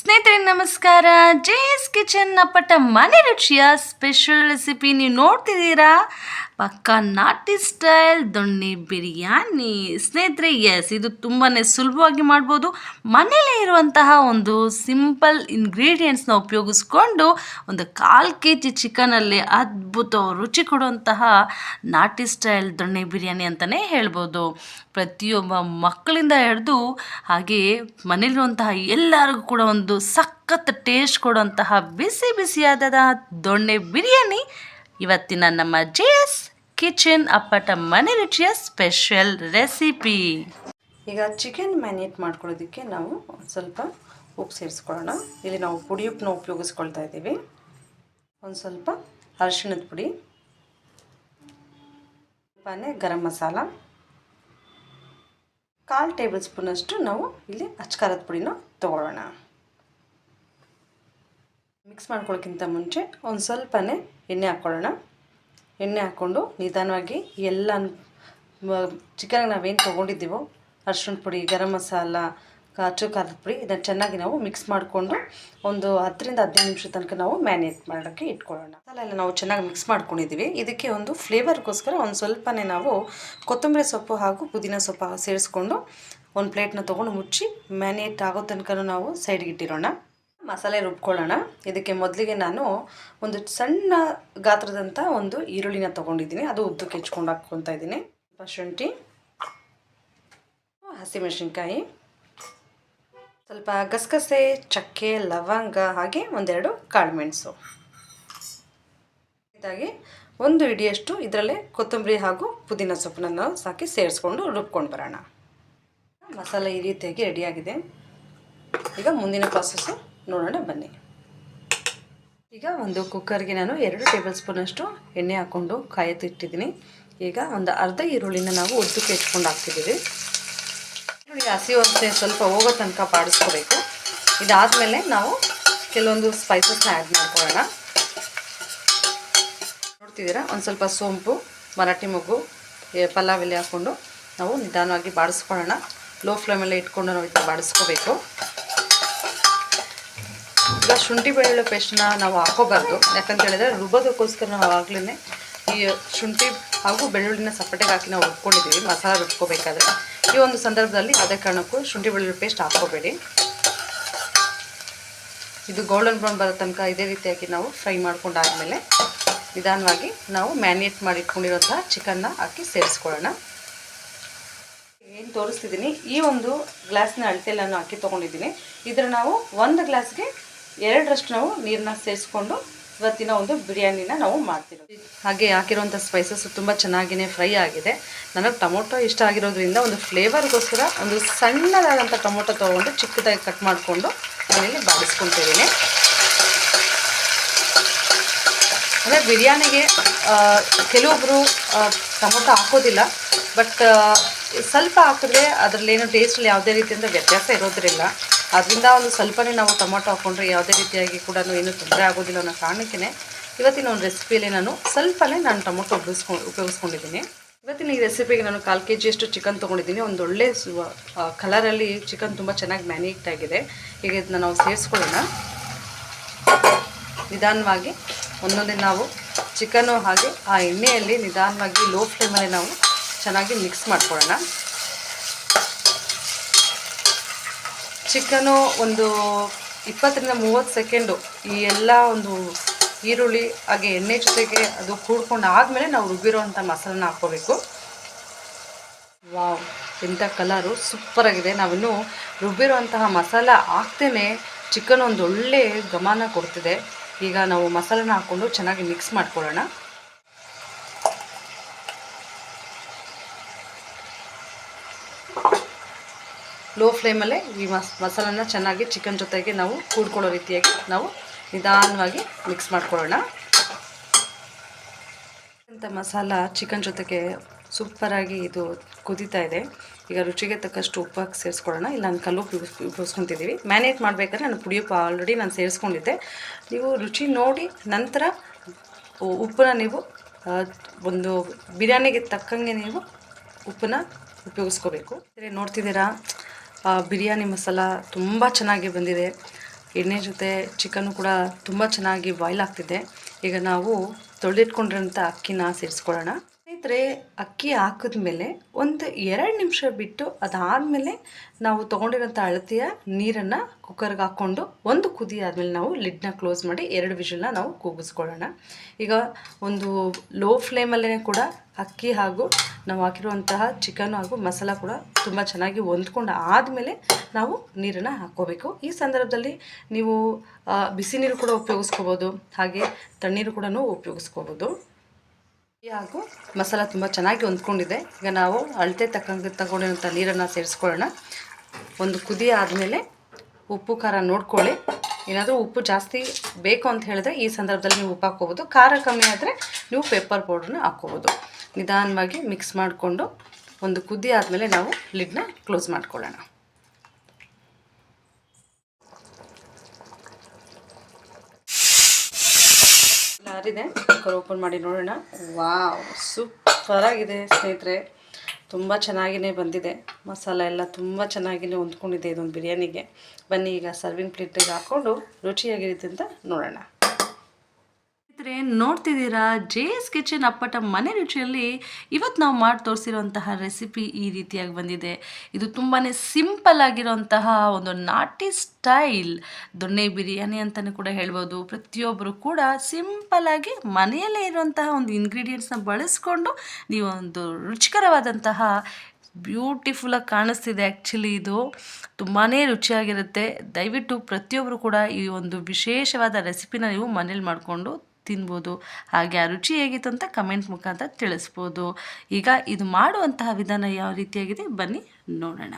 ಸ್ನೇಹಿತರೆ ನಮಸ್ಕಾರ. J S kitchen ಅಪ್ಪಟ ಮನೆ ರುಚಿಯ ಸ್ಪೆಷಲ್ ರೆಸಿಪಿ ನೀವು ನೋಡ್ತಿದ್ದೀರಾ? ಪಕ್ಕ ನಾಟಿ ಸ್ಟೈಲ್ ದೊಣ್ಣೆ ಬಿರಿಯಾನಿ. ಸ್ನೇಹಿತರೆ ಎಸ್ ಇದು ತುಂಬಾ ಸುಲಭವಾಗಿ ಮಾಡ್ಬೋದು. ಮನೇಲೇ ಇರುವಂತಹ ಒಂದು ಸಿಂಪಲ್ ಇಂಗ್ರೀಡಿಯೆಂಟ್ಸ್ನ ಉಪಯೋಗಿಸ್ಕೊಂಡು ಒಂದು ಕಾಲು ಕೆ ಜಿ ಚಿಕನಲ್ಲಿ ಅದ್ಭುತ ರುಚಿ ಕೊಡುವಂತಹ ನಾಟಿ ಸ್ಟೈಲ್ ದೊಣ್ಣೆ ಬಿರಿಯಾನಿ ಅಂತಲೇ ಹೇಳ್ಬೋದು. ಪ್ರತಿಯೊಬ್ಬ ಮಕ್ಕಳಿಂದ ಹಿಡಿದು ಹಾಗೆ ಮನೇಲಿರುವಂತಹ ಎಲ್ಲರಿಗೂ ಕೂಡ ಒಂದು ಸಖತ್ ಟೇಸ್ಟ್ ಕೊಡುವಂತಹ ಬಿಸಿ ಬಿಸಿಯಾದ ದೊಣ್ಣೆ ಬಿರಿಯಾನಿ ಇವತ್ತಿನ ನಮ್ಮ ಜೆ ಎಸ್ ಕಿಚನ್ ಅಪ್ಪಟ ಮನೆ ರುಚಿಯ ಸ್ಪೆಷಲ್ ರೆಸಿಪಿ. ಈಗ ಚಿಕನ್ ಮ್ಯಾರಿನೇಟ್ ಮಾಡ್ಕೊಳ್ಳೋದಕ್ಕೆ ನಾವು ಸ್ವಲ್ಪ ಉಪ್ಪು ಸೇರಿಸ್ಕೊಳ್ಳೋಣ. ಇಲ್ಲಿ ನಾವು ಪುಡಿ ಉಪ್ಪನ್ನ ಉಪಯೋಗಿಸ್ಕೊಳ್ತಾ ಇದ್ದೀವಿ. ಒಂದು ಸ್ವಲ್ಪ ಅರಿಶಿಣದ ಪುಡಿ ಸ್ವಲ್ಪನೇ ಗರಂ ಮಸಾಲ, ಕಾಲು ಟೇಬಲ್ ಸ್ಪೂನಷ್ಟು ನಾವು ಇಲ್ಲಿ ಅಚ್ಕಾರದ ಪುಡಿನ ತೊಗೊಳ್ಳೋಣ. ಮಿಕ್ಸ್ ಮಾಡ್ಕೊಳ್ಳೋಕ್ಕಿಂತ ಮುಂಚೆ ಒಂದು ಸ್ವಲ್ಪನೇ ಎಣ್ಣೆ ಹಾಕ್ಕೊಳ್ಳೋಣ ಎಣ್ಣೆ ಹಾಕ್ಕೊಂಡು ನಿಧಾನವಾಗಿ ಎಲ್ಲ ಚಿಕನ್ ನಾವೇನು ತೊಗೊಂಡಿದ್ದೀವೋ ಅರ್ಶಿಣ ಪುಡಿ, ಗರಂ ಮಸಾಲ ಕಾಚು ಖಾರದ ಪುಡಿ ಇದನ್ನು ಚೆನ್ನಾಗಿ ನಾವು ಮಿಕ್ಸ್ ಮಾಡಿಕೊಂಡು ಒಂದು ಹತ್ತರಿಂದ ಹದಿನೈದು ನಿಮಿಷ ತನಕ ನಾವು ಮ್ಯಾನೇಜ್ ಮಾಡೋಕ್ಕೆ ಇಟ್ಕೊಳ್ಳೋಣ. ಮಸಾಲ ಎಲ್ಲ ನಾವು ಚೆನ್ನಾಗಿ ಮಿಕ್ಸ್ ಮಾಡ್ಕೊಂಡಿದ್ದೀವಿ. ಇದಕ್ಕೆ ಒಂದು ಫ್ಲೇವರ್ಗೋಸ್ಕರ ಒಂದು ಸ್ವಲ್ಪನೇ ನಾವು ಕೊತ್ತಂಬರಿ ಸೊಪ್ಪು ಹಾಗೂ ಪುದೀನ ಸೊಪ್ಪು ಸೇರಿಸ್ಕೊಂಡು ಒಂದು ಪ್ಲೇಟ್ನ ತೊಗೊಂಡು ಮುಚ್ಚಿ ಮ್ಯಾನೇಟ್ ಆಗೋ ತನಕ ನಾವು ಸೈಡ್ಗೆ ಇಟ್ಟಿರೋಣ. ಮಸಾಲೆ ರುಬ್ಕೊಳ್ಳೋಣ. ಇದಕ್ಕೆ ಮೊದಲಿಗೆ ನಾನು ಒಂದು ಸಣ್ಣ ಗಾತ್ರದಂಥ ಒಂದು ಈರುಳ್ಳಿನ ತೊಗೊಂಡಿದ್ದೀನಿ. ಅದು ಉದ್ದಕ್ಕೆ ಕೆಚ್ಕೊಂಡು ಹಾಕ್ಕೊತಾ ಇದ್ದೀನಿ. ಸ್ವಲ್ಪ ಶುಂಠಿ, ಹಸಿಮೆಣಸಿನ್ಕಾಯಿ, ಸ್ವಲ್ಪ ಗಸಗಸೆ, ಚಕ್ಕೆ, ಲವಂಗ, ಹಾಗೆ ಒಂದೆರಡು ಕಾಳುಮೆಣಸು. ಇದಾಗಿ ಒಂದು ಇಡಿಯಷ್ಟು ಇದರಲ್ಲೇ ಕೊತ್ತಂಬರಿ ಹಾಗೂ ಪುದೀನ ಸೊಪ್ಪನ್ನ ಸಾಕಿ ಸೇರಿಸ್ಕೊಂಡು ರುಬ್ಕೊಂಡು ಬರೋಣ. ಮಸಾಲೆ ಈ ರೀತಿಯಾಗಿ ರೆಡಿಯಾಗಿದೆ. ಈಗ ಮುಂದಿನ ಪ್ರಾಸೆಸ್ಸು ನೋಡೋಣ, ಬನ್ನಿ. ಈಗ ಒಂದು ಕುಕ್ಕರ್ಗೆ ನಾನು ಎರಡು ಟೇಬಲ್ ಸ್ಪೂನಷ್ಟು ಎಣ್ಣೆ ಹಾಕ್ಕೊಂಡು ಕಾಯತ್ತಿಟ್ಟಿದ್ದೀನಿ ಈಗ ಒಂದು ಅರ್ಧ ಈರುಳ್ಳಿನ ನಾವು ಉದ್ದಕ್ಕೆ ಕೆಚ್ಕೊಂಡು ಹಾಕ್ತಿದ್ದೀವಿ. ಈರುಳ್ಳಿ ಹಸಿ ಸ್ವಲ್ಪ ಹೋಗೋ ತನಕ ಬಾಡಿಸ್ಕೋಬೇಕು. ಇದಾದಮೇಲೆ ನಾವು ಕೆಲವೊಂದು ಸ್ಪೈಸಸ್ನ ಆ್ಯಡ್ ಮಾಡ್ಕೊಳ್ಳೋಣ. ನೋಡ್ತಿದ್ದೀರಾ? ಒಂದು ಸ್ವಲ್ಪ ಸೋಂಪು, ಮರಾಠಿ ಮೊಗ್ಗು ಪಲಾವ್ ಎಲೆ ಹಾಕ್ಕೊಂಡು ನಾವು ನಿಧಾನವಾಗಿ ಬಾಡಿಸ್ಕೊಳ್ಳೋಣ. ಲೋ ಫ್ಲೇಮಲ್ಲೇ ಇಟ್ಕೊಂಡು ನಾವು ಇದನ್ನ ಬಾಡಿಸ್ಕೋಬೇಕು. ಶುಂಠಿ ಬೆಳ್ಳುಳ್ಳಿ ಪೇಸ್ಟ್ನ ನಾವು ಹಾಕೋಬಾರ್ದು. ಯಾಕಂತ ಹೇಳಿದ್ರೆ ರುಬ್ಬೋದಕ್ಕೋಸ್ಕರ ನಾವು ಆಗ್ಲೇ ಈ ಶುಂಠಿ ಹಾಗೂ ಬೆಳ್ಳುಳ್ಳಿನ ಸಪಟೆಗೆ ಹಾಕಿ ನಾವು ರುಬ್ಕೊಂಡಿದ್ದೀವಿ, ಮಸಾಲ ರುಬ್ಕೋಬೇಕಾದ್ರೆ. ಈ ಒಂದು ಸಂದರ್ಭದಲ್ಲಿ ಅದೇ ಕಾರಣಕ್ಕೂ ಶುಂಠಿ ಬೆಳ್ಳುಳ್ಳಿ ಪೇಸ್ಟ್ ಹಾಕ್ಕೋಬೇಡಿ ಇದು ಗೋಲ್ಡನ್ ಬ್ರೌನ್ ಬರೋ ತನಕ ಇದೇ ರೀತಿಯಾಗಿ ನಾವು ಫ್ರೈ ಮಾಡ್ಕೊಂಡಾದ್ಮೇಲೆ ನಿಧಾನವಾಗಿ ನಾವು ಮ್ಯಾನೇಟ್ ಮಾಡಿ ಇಟ್ಕೊಂಡಿರೋಂತಹ ಚಿಕನ್ನ ಹಾಕಿ ಸೇರಿಸ್ಕೊಳ್ಳೋಣ. ಏನು ತೋರಿಸ್ತಿದ್ದೀನಿ ಈ ಒಂದು ಗ್ಲಾಸ್ನ ಅಳತೆಲ್ಲ ಹಾಕಿ ತೊಗೊಂಡಿದ್ದೀನಿ. ಇದರ ನಾವು ಒಂದು ಗ್ಲಾಸ್ಗೆ ಎರಡರಷ್ಟು ನಾವು ನೀರನ್ನ ಸೇರಿಸ್ಕೊಂಡು ಇವತ್ತಿನ ಒಂದು ಬಿರಿಯಾನಿನ ನಾವು ಮಾಡ್ತಿರೋದು. ಹಾಗೆ ಹಾಕಿರುವಂಥ ಸ್ಪೈಸಸ್ ತುಂಬ ಚೆನ್ನಾಗಿಯೇ ಫ್ರೈ ಆಗಿದೆ. ನನಗೆ ಟೊಮೊಟೊ ಇಷ್ಟ ಆಗಿರೋದ್ರಿಂದ ಒಂದು ಫ್ಲೇವರ್ಗೋಸ್ಕರ ಒಂದು ಸಣ್ಣದಾದಂಥ ಟೊಮೊಟೊ ತೊಗೊಂಡು ಚಿಕ್ಕದಾಗಿ ಕಟ್ ಮಾಡಿಕೊಂಡು ನಾನಿಲ್ಲಿ ಬಾಡಿಸ್ಕೊತಿದ್ದೀನಿ ಅಂದರೆ ಬಿರಿಯಾನಿಗೆ ಕೆಲವೊಬ್ಬರು ಟೊಮೊಟೊ ಹಾಕೋದಿಲ್ಲ, ಬಟ್ ಸ್ವಲ್ಪ ಹಾಕಿದ್ರೆ ಅದರಲ್ಲೇನು ಟೇಸ್ಟಲ್ಲಿ ಯಾವುದೇ ರೀತಿಯಿಂದ ವ್ಯತ್ಯಾಸ ಇರೋದ್ರಿಲ್ಲ. ಅದರಿಂದ ಒಂದು ಸ್ವಲ್ಪನೇ ನಾವು ಟೊಮೊಟೊ ಹಾಕ್ಕೊಂಡ್ರೆ ಯಾವುದೇ ರೀತಿಯಾಗಿ ಕೂಡ ಏನು ತೊಂದರೆ ಆಗೋದಿಲ್ಲ ಅನ್ನೋ ಕಾರಣಕ್ಕೇ ಇವತ್ತಿನ ಒಂದು ರೆಸಿಪಿಯಲ್ಲಿ ನಾನು ಸ್ವಲ್ಪನೇ ನಾನು ಟೊಮೊಟೊ ಉಪಯೋಗಿಸ್ಕೊಂಡು ಉಪಯೋಗಿಸ್ಕೊಂಡಿದ್ದೀನಿ. ಇವತ್ತಿನ ಈ ರೆಸಿಪಿಗೆ ನಾನು ಕಾಲು ಕೆ ಜಿಯಷ್ಟು ಚಿಕನ್ ತೊಗೊಂಡಿದ್ದೀನಿ. ಒಂದೊಳ್ಳೆ ಕಲರಲ್ಲಿ ಚಿಕನ್ ತುಂಬ ಚೆನ್ನಾಗಿ ಮ್ಯಾನೇಟ್ ಆಗಿದೆ ಈಗ ಇದನ್ನ ನಾವು ಸೇರಿಸ್ಕೊಳ್ಳೋಣ. ನಿಧಾನವಾಗಿ ಒಂದೊಂದೇ ನಾವು ಚಿಕನ್ನು ಹಾಗೆ ಆ ಎಣ್ಣೆಯಲ್ಲಿ ನಿಧಾನವಾಗಿ ಲೋ ಫ್ಲೇಮಲ್ಲಿ ನಾವು ಚೆನ್ನಾಗಿ ಮಿಕ್ಸ್ ಮಾಡ್ಕೊಳ್ಳೋಣ. ಚಿಕನು ಒಂದು ಇಪ್ಪತ್ತರಿಂದ ಮೂವತ್ತು ಸೆಕೆಂಡು ಈ ಎಲ್ಲ ಒಂದು ಈರುಳ್ಳಿ, ಹಾಗೆ ಎಣ್ಣೆ ಜೊತೆಗೆ ಅದು ಕೂಡ್ಕೊಂಡು ಆದಮೇಲೆ ನಾವು ರುಬ್ಬಿರೋವಂಥ ಮಸಾಲನ ಹಾಕ್ಕೋಬೇಕು. ವಾವ್, ಎಂಥ ಕಲರು ಸೂಪರಾಗಿದೆ ನಾವಿನ್ನು ರುಬ್ಬಿರುವಂತಹ ಮಸಾಲ ಹಾಕ್ತೇನೆ. ಚಿಕನ್ ಒಂದು ಒಳ್ಳೆ ಗಮನ ಕೊಡ್ತಿದೆ. ಈಗ ನಾವು ಮಸಾಲನ ಹಾಕ್ಕೊಂಡು ಚೆನ್ನಾಗಿ ಮಿಕ್ಸ್ ಮಾಡ್ಕೊಳ್ಳೋಣ. ಲೋ ಫ್ಲೇಮಲ್ಲೇ ಈ ಮಸ್ ಮಸಾಲನ ಚೆನ್ನಾಗಿ ಚಿಕನ್ ಜೊತೆಗೆ ನಾವು ಕೂಡ್ಕೊಳ್ಳೋ ರೀತಿಯಾಗಿ ನಾವು ನಿಧಾನವಾಗಿ ಮಿಕ್ಸ್ ಮಾಡ್ಕೊಳ್ಳೋಣ. ಅಂತ ಮಸಾಲ ಚಿಕನ್ ಜೊತೆಗೆ ಸೂಪರಾಗಿ ಇದು ಕುದೀತಾ ಇದೆ. ಈಗ ರುಚಿಗೆ ತಕ್ಕಷ್ಟು ಉಪ್ಪು ಹಾಕಿ ಸೇರಿಸ್ಕೊಳ್ಳೋಣ. ಇಲ್ಲ, ನಾನು ಕಲ್ಲು ಉಪಯೋಗಿಸ್ ಉಪಯೋಗಿಸ್ಕೊತಿದ್ದೀವಿ ಮ್ಯಾನೇಟ್ ಮಾಡಬೇಕಾದ್ರೆ ನಾನು ಪುಡಿಯಪ್ಪ ಆಲ್ರೆಡಿ ನಾನು ಸೇರಿಸ್ಕೊಂಡಿದ್ದೆ. ನೀವು ರುಚಿ ನೋಡಿ ನಂತರ ಉಪ್ಪನ್ನ ನೀವು ಒಂದು ಬಿರಿಯಾನಿಗೆ ತಕ್ಕಂಗೆ ನೀವು ಉಪ್ಪನ್ನ ಉಪಯೋಗಿಸ್ಕೋಬೇಕು. ನೋಡ್ತಿದ್ದೀರಾ? ಬಿರಿಯಾನಿ ಮಸಾಲ ತುಂಬ ಚೆನ್ನಾಗಿ ಬಂದಿದೆ. ಎಣ್ಣೆ ಜೊತೆ ಚಿಕನ್ನು ಕೂಡ ತುಂಬ ಚೆನ್ನಾಗಿ ಬಾಯ್ಲ್ ಆಗ್ತಿದೆ. ಈಗ ನಾವು ತೊಳೆದಿಟ್ಕೊಂಡಿರೋಂಥ ಅಕ್ಕಿನ ಸೇರಿಸ್ಕೊಳ್ಳೋಣ. ಸ್ನೇಹಿತರೆ, ಅಕ್ಕಿ ಹಾಕಿದ್ಮೇಲೆ ಒಂದು ಎರಡು ನಿಮಿಷ ಬಿಟ್ಟು ಅದಾದಮೇಲೆ ನಾವು ತೊಗೊಂಡಿರೋಂಥ ಅಳತೆಯ ನೀರನ್ನು ಕುಕ್ಕರ್ಗೆ ಹಾಕ್ಕೊಂಡು ಒಂದು ಕುದಿ ಆದಮೇಲೆ ನಾವು ಲಿಡ್ನ ಕ್ಲೋಸ್ ಮಾಡಿ ಎರಡು ವಿಷಲನ್ನ ನಾವು ಕೂಗಿಸ್ಕೊಳ್ಳೋಣ. ಈಗ ಒಂದು ಲೋ ಫ್ಲೇಮಲ್ಲೇ ಕೂಡ ಅಕ್ಕಿ ಹಾಗೂ ನಾವು ಹಾಕಿರುವಂತಹ ಚಿಕನ್ ಹಾಗೂ ಮಸಾಲ ಕೂಡ ತುಂಬ ಚೆನ್ನಾಗಿ ಹೊಂದ್ಕೊಂಡು ಆದಮೇಲೆ ನಾವು ನೀರನ್ನು ಹಾಕ್ಕೋಬೇಕು. ಈ ಸಂದರ್ಭದಲ್ಲಿ ನೀವು ಬಿಸಿ ನೀರು ಕೂಡ ಉಪಯೋಗಿಸ್ಕೋಬೋದು, ಹಾಗೆ ತಣ್ಣೀರು ಕೂಡ ಉಪಯೋಗಿಸ್ಕೋಬೋದು. ಹಾಗೂ ಮಸಾಲ ತುಂಬ ಚೆನ್ನಾಗಿ ಹೊಂದ್ಕೊಂಡಿದೆ. ಈಗ ನಾವು ಅಳತೆ ತಕ್ಕಂಗೆ ತಗೊಂಡಿರೋಂಥ ನೀರನ್ನು ಸೇರಿಸ್ಕೊಳ್ಳೋಣ. ಒಂದು ಕುದಿ ಆದಮೇಲೆ ಉಪ್ಪು, ಖಾರ ನೋಡ್ಕೊಳ್ಳಿ. ಏನಾದರೂ ಉಪ್ಪು ಜಾಸ್ತಿ ಬೇಕು ಅಂತ ಹೇಳಿದ್ರೆ ಈ ಸಂದರ್ಭದಲ್ಲಿ ನೀವು ಉಪ್ಪು ಹಾಕ್ಕೋಬೋದು. ಖಾರ ಕಮ್ಮಿ ಆದರೆ ನೀವು ಪೆಪ್ಪರ್ ಪೌಡ್ರನ್ನ ಹಾಕ್ಕೋಬೋದು. ನಿಧಾನವಾಗಿ ಮಿಕ್ಸ್ ಮಾಡಿಕೊಂಡು ಒಂದು ಕುದಿ ಆದಮೇಲೆ ನಾವು ಲಿಡ್ನ ಕ್ಲೋಸ್ ಮಾಡ್ಕೊಳ್ಳೋಣ. ಆರಿದೆ ಕುಕ್ಕರ್ ಓಪನ್ ಮಾಡಿ ನೋಡೋಣ. ವಾವ್ ಸೂಪರಾಗಿದೆ ಸ್ನೇಹಿತರೆ. ತುಂಬ ಚೆನ್ನಾಗಿಯೇ ಬಂದಿದೆ. ಮಸಾಲ ಎಲ್ಲ ತುಂಬ ಚೆನ್ನಾಗಿಯೇ ಹೊಂದ್ಕೊಂಡಿದೆ ಇದೊಂದು ಬಿರಿಯಾನಿಗೆ. ಬನ್ನಿ ಈಗ ಸರ್ವಿಂಗ್ ಪ್ಲೇಟಿಗೆ ಹಾಕ್ಕೊಂಡು ರುಚಿಯಾಗಿರುತ್ತೆ ಅಂತ ನೋಡೋಣ. ಸ್ನೇಹಿತರೆ, ನೋಡ್ತಿದ್ದೀರಾ? ಜೆ ಎಸ್ ಕಿಚನ್ ಅಪ್ಪಟ ಮನೆ ರುಚಿಯಲ್ಲಿ ಇವತ್ತು ನಾವು ಮಾಡಿ ತೋರಿಸಿರುವಂತಹ ರೆಸಿಪಿ ಈ ರೀತಿಯಾಗಿ ಬಂದಿದೆ. ಇದು ತುಂಬಾ ಸಿಂಪಲ್ ಆಗಿರೋಂತಹ ಒಂದು ನಾಟಿ ಸ್ಟೈಲ್ ದೊಣ್ಣೆ ಬಿರಿಯಾನಿ ಅಂತಲೇ ಕೂಡ ಹೇಳ್ಬೋದು. ಪ್ರತಿಯೊಬ್ಬರು ಕೂಡ ಸಿಂಪಲ್ಲಾಗಿ ಮನೆಯಲ್ಲೇ ಇರುವಂತಹ ಒಂದು ಇಂಗ್ರೀಡಿಯೆಂಟ್ಸ್ನ ಬಳಸ್ಕೊಂಡು ನೀವು ಒಂದು ರುಚಿಕರವಾದಂತಹ ಬ್ಯೂಟಿಫುಲ್ಲಾಗಿ ಕಾಣಿಸ್ತಿದೆ ಆ್ಯಕ್ಚುಲಿ ಇದು. ತುಂಬಾ ರುಚಿಯಾಗಿರುತ್ತೆ. ದಯವಿಟ್ಟು ಪ್ರತಿಯೊಬ್ಬರು ಕೂಡ ಈ ಒಂದು ವಿಶೇಷವಾದ ರೆಸಿಪಿನ ನೀವು ಮನೇಲಿ ಮಾಡಿಕೊಂಡು ತಿನ್ಬೋದು, ಹಾಗೆ ಆ ರುಚಿ ಹೇಗಿತ್ತು ಅಂತ ಕಮೆಂಟ್ ಮುಖಾಂತರ ತಿಳಿಸ್ಬೋದು. ಈಗ ಇದು ಮಾಡುವಂತಹ ವಿಧಾನ ಯಾವ ರೀತಿಯಾಗಿದೆ? ಬನ್ನಿ ನೋಡೋಣ.